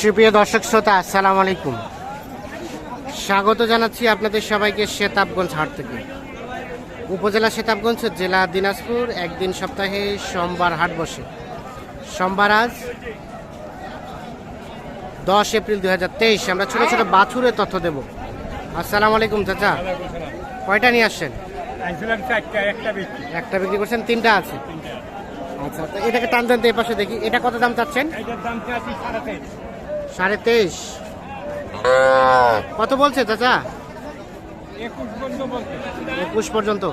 সুপ্রিয় দর্শক শ্রোতা আসসালামু আলাইকুম। স্বাগত জানাচ্ছি আপনাদের সবাইকে শেতাবগঞ্জ হাট থেকে। উপজেলা শেতাবগঞ্জ জেলা দিনাজপুর একদিন সপ্তাহে সোমবার হাট বসে। সোমবার আজ দশ এপ্রিল দু হাজার তেইশ আমরা ছোটো ছোটো বাছুরের তথ্য দেব। আসসালামু আলাইকুম চাচা। কয়টা নিয়ে আসছেন? একটা একটা বিক্রি করছেন তিনটা আছে? আচ্ছা এটাকে টান টানতে এই পাশে দেখি এটা কত দাম চাচ্ছেন? সাড়ে তেইশ। কত বলছে চাচা? একুশ পর্যন্ত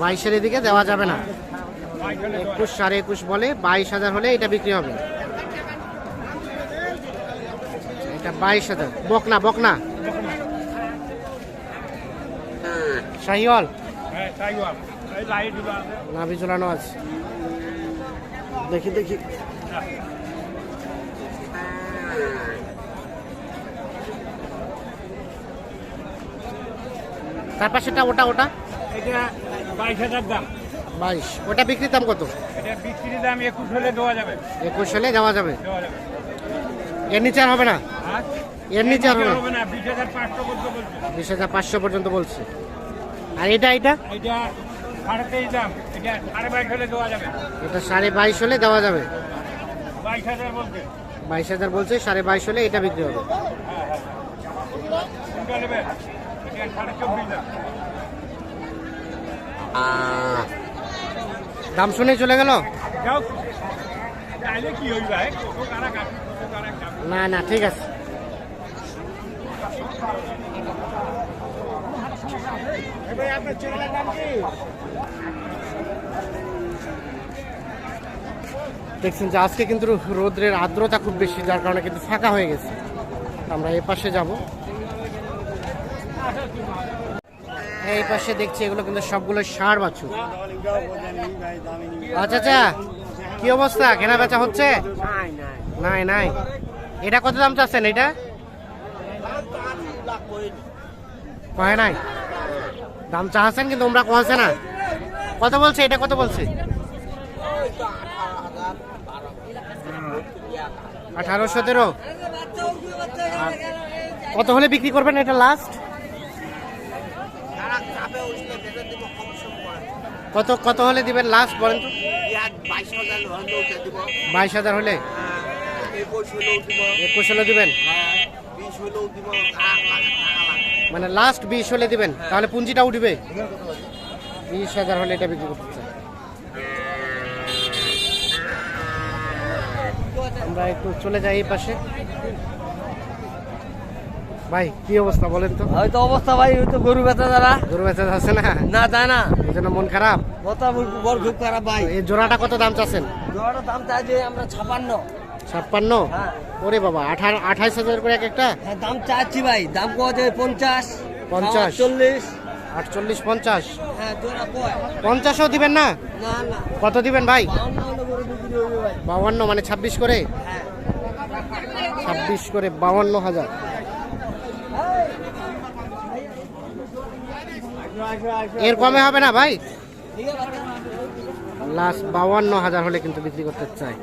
বাইশের এদিকে দেওয়া যাবে না। একুশ সাড়ে একুশ বলে বাইশ হাজার হলে এটা বিক্রি হবে। এটা বাইশ হাজার। বকনা বকনা। শাহিওয়াল। হ্যাঁ নাভি ঝুলানো আছে। দেখি দেখি। তার পাশেটা ওটা ওটা? এটা বাইশ হাজার দাম। বাইশ। ওটা বিক্রির দাম কত? এটা বিক্রির দাম একুশ হলে দেওয়া যাবে। একুশ হলে দেওয়া যাবে। এর নিচে আর হবে না? এর নিচে আর হবে না? বিশ হাজার পাঁচশো পর্যন্ত বলছে। বিশ হাজার পাঁচশো পর্যন্ত বলছে। আর এটা এটা? এটা সাড়ে তেইশ দাম। এটা সাড়ে বাইশ হলে দেওয়া যাবে। এটা সাড়ে বাইশ হলে দেওয়া যাবে। বাইশ হাজার বলছে। বাইশ হাজার বলছে সাড়ে বাইশ হলে এটা বিক্রি হবে। দাম শুনে চলে গেল? না না, ঠিক আছে। দেখছেন যে আজকে কিন্তু রোদ্রের আর্দ্রতা খুব বেশি, যার কারণে কিন্তু ফাঁকা হয়ে গেছে। আমরা এই পাশে যাব। এই পাশে দেখছি এগুলো কিন্তু সবগুলো সার বাছুর। আচ্ছা আচ্ছা। কি অবস্থা? কেনা বেচা হচ্ছে? নাই নাই। এটা কত দাম চাচ্ছেন এটা? কয় নাই? দাম চাচ্ছেন কিন্তু তোমরা কহছে না। কত বলছে? এটা কত বলছে? আঠারো সতেরো কত হলে বিক্রি করবেন এটা লাস্ট কত কত হলে দিবেন লাস্ট বলেন তো? বাইশ হাজার হলে একুশ হলে দিবেন? মানে লাস্ট বিশ হলে দিবেন তাহলে পুঁজিটা উঠবে? বিশ হাজার হলে এটা বিক্রি করতে চাই। আমরা একটু চলে যাই এই পাশে। ভাই কি অবস্থা বলেন তো? হয়তো অবস্থা ভাই হয়তো গরু বেচা যারা। গরু বেচা যাচ্ছে না? না যায় না। এই জন্য মন খারাপ? কথা বড় খুব খারাপ ভাই। এই জোড়াটা কত দাম চাচ্ছেন? জোয়ারের দাম চাই যে আমরা ছাপান্ন। ছাপ্পান্ন? হ্যাঁ। ওরে বাবা আঠারো আঠাইশ হাজার করে এক একটা? হ্যাঁ দাম চাচ্ছি ভাই। দাম কত পঞ্চাশ। পঞ্চাশ। চল্লিশ আটচল্লিশ। পঞ্চাশ? হ্যাঁ পঞ্চাশও দিবেন না? কত দিবেন বাউন্ন ভাই। বাউন্ন মানে ছাব্বিশ করে? হ্যাঁ। ছাব্বিশ করে বাউন্ন হাজার। এর কমে হবে না ভাই? লাস্ট বাউান্ন হাজার হলে কিন্তু বিক্রি করতে চাই।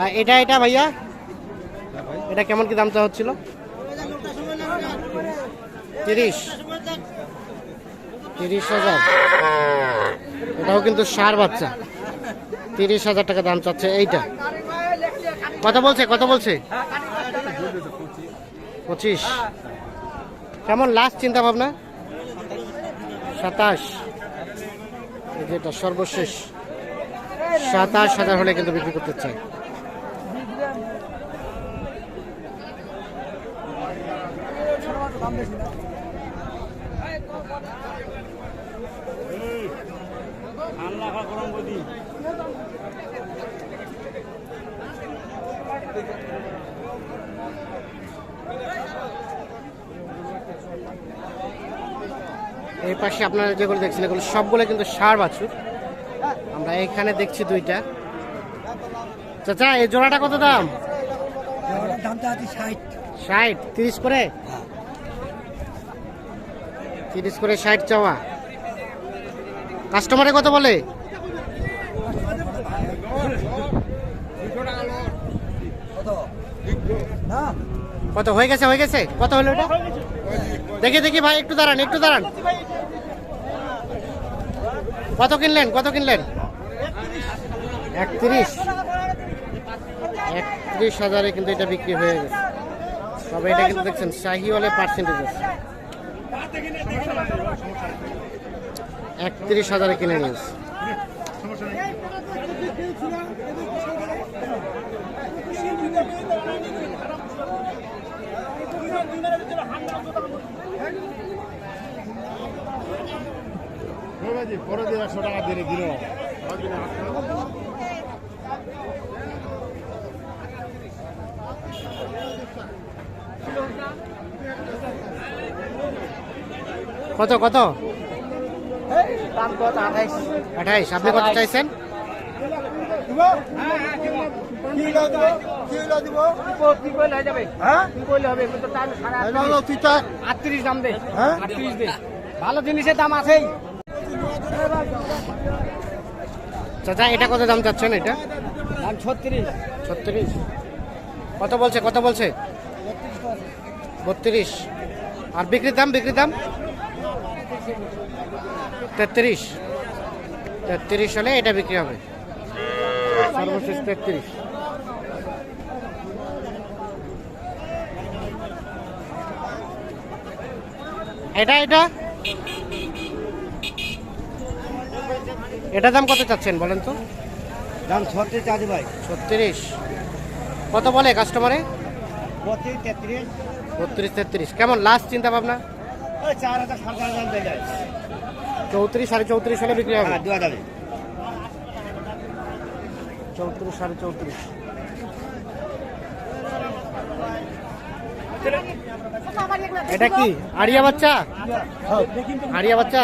আর এটা এটা ভাইয়া? এটা কেমন কি দাম চা হচ্ছিল? তিরিশ। তিরিশ হাজার। এটাও কিন্তু সার বাচ্চা। তিরিশ হাজার টাকা দাম চাচ্ছে এইটা। কত বলছে কত বলছে। পঁচিশ। কেমন লাস্ট চিন্তা ভাবনা সাতাশ যেটা সর্বশেষ। সাতাশ হাজার হলে কিন্তু বিক্রি করতে চাই এই পাশে আপনারা যেগুলো দেখছেন এগুলো সবগুলো কিন্তু সার বাছুর। আমরা এখানে দেখছি দুইটা। চাচা এই জোড়াটা কত দাম? ষাট। ষাট তিরিশ করে? তিরিশ করে ষাট চাওয়া। কাস্টমারে কত বলে? কত? হয়ে গেছে হয়ে গেছে? কত হলো এটা? দেখি দেখি ভাই, একটু দাঁড়ান একটু দাঁড়ান। কত কিনলেন? কত কিনলেন? একত্রিশ। একত্রিশ হাজারে কিন্তু এটা বিক্রি হয়ে গেছে। তবে এটা কিন্তু দেখছেন, শাহিওয়ালে পার্সেন্টেজ একত্রিশ হাজারে কিনে নিয়েছে। পরে দিয়ে একশো টাকা দিয়ে দিল। কত কত? দাম আঠাইশ। আপনি কত চাইছেন? কি করলে হয়ে? যাবে হ্যাঁ কি করলে হবে কিন্তু তার সাড়ে তুই চা আটত্রিশ দাম দে হ্যাঁ? আটত্রিশ দে ভালো জিনিসের দাম আছেই চাচা এটা কত দাম চাচ্ছেন এটা? দাম ছত্রিশ। ছত্রিশ। কত বলছে কত বলছে? বত্রিশ। আর বিক্রির দাম বিক্রির দাম? তেত্রিশ। তেত্রিশ হলে এটা বিক্রি হবে। সর্বশেষ তেত্রিশ। এটা এটা? এটা দাম কত চাচ্ছেন বলেন তো? দাম ছত্রিশ আছে ভাই। ছত্রিশ। কত বলে কাস্টমারে বত্রিশ তেত্রিশ। বত্রিশ তেত্রিশ। কেমন? লাস্ট চিন্তা ভাবনা চার হাজার সাত হাজার যায় চৌত্রিশ সাড়ে চৌত্রিশ হলে বিক্রি হবে? হ্যাঁ দেওয়া যাবে চৌত্রিশ সাড়ে চৌত্রিশ। এটা কি? আড়িয়া বাচ্চা? আড়িয়া বাচ্চা?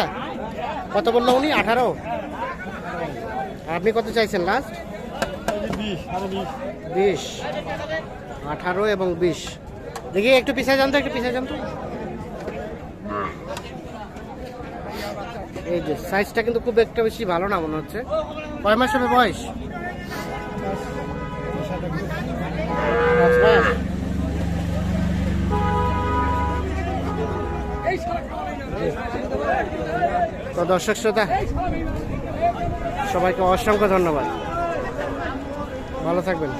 কত বলল উনি? আঠারো? আপনি কত চাইছেন লাস্ট বিশ আঠারো এবং বিশ। দেখি একটু পিছিয়ে যান তো একটু পিছিয়ে যান তো। এই যে সাইজটা কিন্তু খুব একটা বেশি ভালো না মনে হচ্ছে। কয় মাস হবে বয়স? তো দর্শক শ্রোতা সবাইকে অসংখ্য ধন্যবাদ। ভালো থাকবেন।